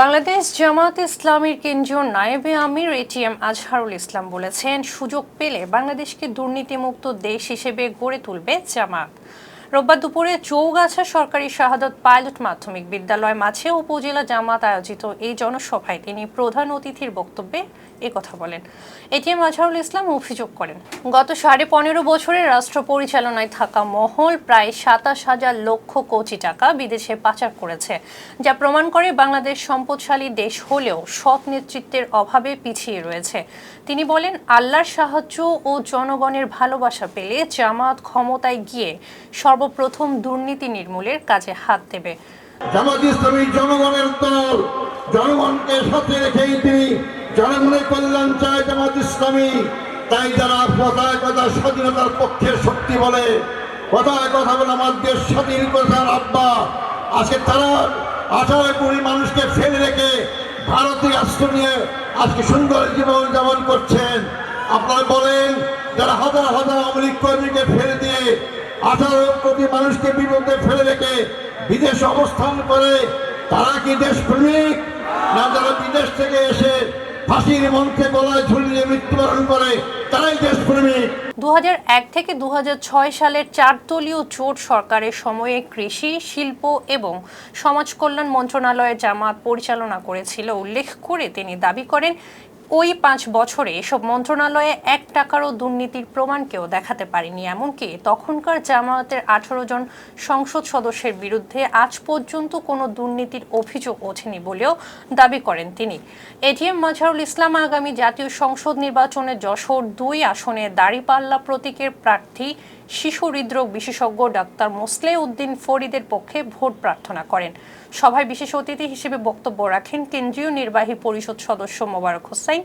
বাংলাদেশ জামাত ইসলামীর কেন্দ্রীয় নায়েবে আমির এটিএম আজহারুল ইসলাম বলেছেন, সুযোগ পেলে বাংলাদেশকে দুর্নীতিমুক্ত দেশ হিসেবে গড়ে তুলবে জামাত। রোববার দুপুরে চৌগাছা সরকারি শাহাদত পাইলট মাধ্যমিক বিদ্যালয় মাঝে উপজেলা জামাত আয়োজিত এই জনসভায় তিনি প্রধান অতিথির বক্তব্যে কথা বলেন। এটিএম আজহারুল ইসলাম অভিযোগ করেন, গত সাড়ে পনেরো বছরে রাষ্ট্র পরিচালনায় থাকা মহল প্রায় সাতাশ হাজার লক্ষ কোটি টাকা বিদেশে পাচার করেছে, যা প্রমাণ করে বাংলাদেশ সম্পদশালী দেশ হলেও সৎ নেতৃত্বের অভাবে পিছিয়ে রয়েছে। তিনি বলেন, আল্লাহর সাহায্য ও জনগণের ভালোবাসা পেলে জামাত ক্ষমতায় গিয়ে সর্বপ্রথম দুর্নীতি নির্মূলের কাজে হাত দেবে। জামাত ইসলামী জনগণের দল জনগণকে সাথে রেখেই তিনি জনগণের কল্যাণ চায় জামাত ইসলামী। তাই যারা কথায় কথা স্বাধীনতার পক্ষের শক্তি বলে কথায় কথা বলে আমার দেশ স্বাধীন কথার আব্বা, আজকে তারা আঠারো কোটি মানুষকে ফেলে রেখে ভারতীয় রাষ্ট্র নিয়ে আজকে সুন্দর জীবন যাপন করছেন। আপনারা বলেন, যারা হাজার হাজার আওয়ামী কর্মীকে ফেলে দিয়ে আঠারো কোটি মানুষকে বিপদে ফেলে রেখে বিদেশে অবস্থান করে, তারা কি দেশপ্রেমিক? না যারা বিদেশ থেকে এসে ফাঁসির মঞ্চে গলায় ঝুলিয়ে মৃত্যুবরণ করে, তারাই দেশপ্রেমিক। দু থেকে দু হাজার ছয় সালের চারদলীয় জোট সরকারের সময়ে কৃষি, শিল্প এবং সমাজ কল্যাণ মন্ত্রণালয়ের জামাত পরিচালনা করেছিল। উল্লেখ করে তিনি দাবি করেন ওই পাঁচ বছরে এসব মন্ত্রণালয়ে এক টাকারও দুর্নীতির প্রমাণকেও দেখাতে পারেনি। এমনকি তখনকার জামায়াতের আঠারো জন সংসদ সদস্যের বিরুদ্ধে আজ পর্যন্ত কোনো দুর্নীতির অভিযোগ ওঠেনি বলেও দাবি করেন তিনি। এটিএম মাজহারুল ইসলাম আগামী জাতীয় সংসদ নির্বাচনে যশোর দুই আসনে দাঁড়িপাল্লা প্রতীকের প্রার্থী শিশু হৃদরোগ বিশেষজ্ঞ ডাক্তার মোসলে উদ্দিন ফরিদের পক্ষে ভোট প্রার্থনা করেন। সভায় বিশেষ অতিথি হিসেবে বক্তব্য রাখেন কেন্দ্রীয় নির্বাহী পরিষদ সদস্য মোবারক হোসাইন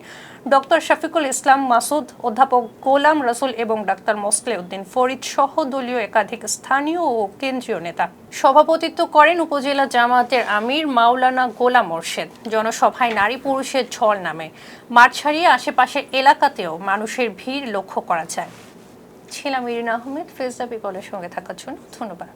ডক্টর শফিকুল ইসলাম মাসুদ, অধ্যাপক গোলাম রসুল এবং ডাক্তার মোসলে উদ্দিন ফরিদ সহ দলীয় একাধিক স্থানীয় ও কেন্দ্রীয় নেতা। সভাপতিত্ব করেন উপজেলা জামায়াতের আমির মাওলানা গোলাম মোর্শেদ। জনসভায় নারী পুরুষের ঝড় নামে। মাঠ ছাড়িয়ে আশেপাশের এলাকাতেও মানুষের ভিড় লক্ষ্য করা যায়। ছিলাম ইরিনা আহমেদ। ফেজদা কলের সঙ্গে থাকার জন্য ধন্যবাদ।